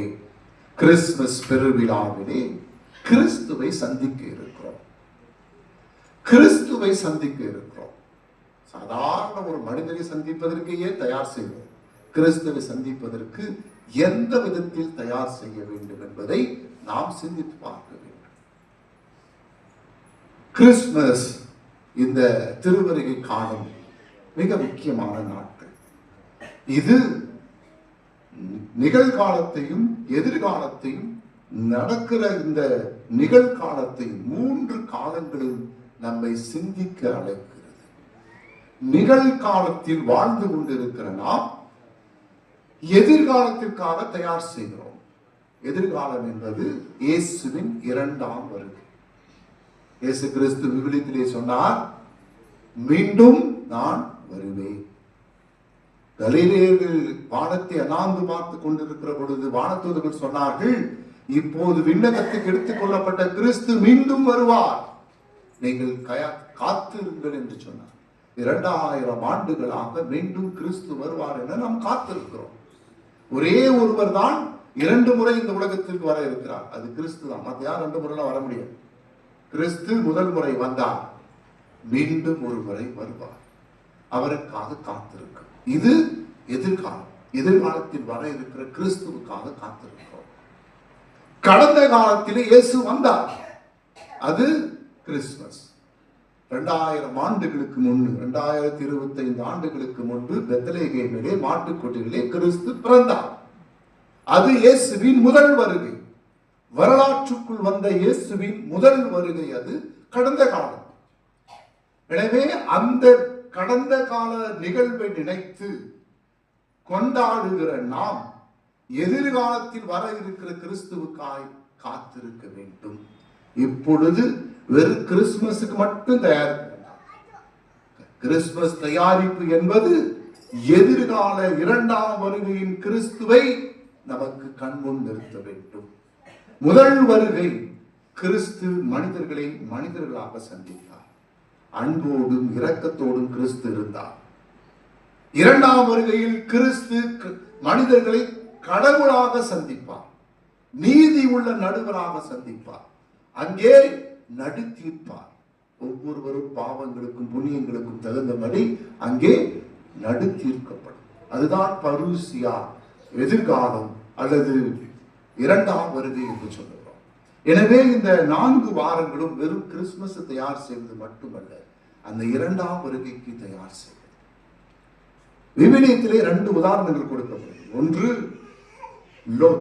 பிரியமானவர்களே கிறிஸ்துமஸ் பெருவிழாவிலே கிறிஸ்துவை சந்திக்க இருக்கிறோம். கிறிஸ்துவை சந்திக்க இருக்கிறோம். சாதாரண ஒரு மனிதனை சந்திப்பதற்கு ஏன் தயார் செய்வோம்? கிறிஸ்துவை சந்திப்பதற்கு எந்த விதத்தில் தயார் செய்ய வேண்டும் என்பதை நாம் சிந்தித்து பார்க்க வேண்டும். கிறிஸ்துமஸ் இந்த திருவருகை காலம் மிக முக்கியமான நாட்கள். இது நிகழ்காலத்தையும் எதிர்காலத்தையும் நடக்கிற இந்த நிகழ்காலத்தை மூன்று காலங்களில் நம்மை சிந்திக்க அழைக்கிறது. நிகழ்காலத்தில் வாழ்ந்து கொண்டிருக்கிற நாம் எதிர்காலத்திற்காக தயார் செய்கிறோம். எதிர்காலம் என்பது இயேசுவின் இரண்டாம் வருகை. இயேசு கிறிஸ்து விவிலியத்திலே சொன்னார் மீண்டும் நான் வருவேன். கலிலேயர்கள் வானத்தை அனாந்து பார்த்து கொண்டிருக்கிற பொழுது வானத்தூதர்கள் சொன்னார்கள் இப்போது விண்ணகத்துக்கு எடுத்துக் கொள்ளப்பட்ட கிறிஸ்து மீண்டும் வருவார். நீங்கள் காத்திருங்கள் என்று சொன்னார். இரண்டாயிரம் ஆண்டுகளாக மீண்டும் கிறிஸ்து வருவார் என நாம் காத்திருக்கிறோம். ஒரே ஒருவர் தான் இரண்டு முறை இந்த உலகத்திற்கு வர இருக்கிறார். அது கிறிஸ்து தான். மத்த யார் ரெண்டு முறைலாம் வர முடியாது. கிறிஸ்து முதல் முறை வந்தார். மீண்டும் ஒரு முறை வருவார். அவருக்காக காத்திருக்கும் இது எதிர்காலம். எதிர்காலத்தில் வர இருக்கிற கிறிஸ்துவுக்காக காத்திருக்கிறோம். கடந்த காலத்திலே இயேசு வந்தார். அது கிறிஸ்துமஸ். இரண்டாயிரம் ஆண்டுகளுக்கு முன்பு இரண்டாயிரத்தி இருபத்தி ஐந்து ஆண்டுகளுக்கு முன்பு பெத்தலேகேமிலே மாட்டுக்கொட்டிலே கிறிஸ்து பிறந்தார். அது இயேசுவின் முதல் வருகை. வரலாற்றுக்குள் வந்த இயேசுவின் முதல் வருகை அது கடந்த காலம் எனவே அந்த கடந்த கால நிகழ்வை நினைத்து கொண்டாடுகிற நாம் எதிர்காலத்தில் வர இருக்கிற கிறிஸ்துவுக்காய் காத்திருக்க வேண்டும். இப்பொழுது வெறும் கிறிஸ்துமஸுக்கு மட்டும் தயார் கிறிஸ்துமஸ் தயாரிப்பு என்பது எதிர்கால இரண்டாம் வருகையின் கிறிஸ்துவை நமக்கு கண்முன் நிறுத்த வேண்டும். முதல் வருகை கிறிஸ்து மனிதர்களை மனிதர்களாக சந்தித்தார். அன்போடும் இரக்கத்தோடும் கிறிஸ்து இருந்தார். இரண்டாம் வருகையில் கிறிஸ்து மனிதர்களை கடவுளாக சந்திப்பார். நீதி உள்ள நடுவராக சந்திப்பார். அங்கே நடுத்தீர்ப்பார். ஒவ்வொருவரும் பாவங்களுக்கும் புண்ணியங்களுக்கும் தகுந்தபடி அங்கே நடுத்தீர்க்கப்படும். அதுதான் பருசியா எதிர்காலம் அல்லது இரண்டாம் வருகை என்று சொல்லுகிறோம் எனவே இந்த நான்கு வாரங்களும் வெறும் கிறிஸ்துமஸ் தயார் செய்வது மட்டுமல்ல அந்த இரண்டாம் வருகைக்கு தயார் செய்வது. விவிலியத்திலே ரெண்டு உதாரணங்கள் கொடுக்கப்படும் ஒன்று லோ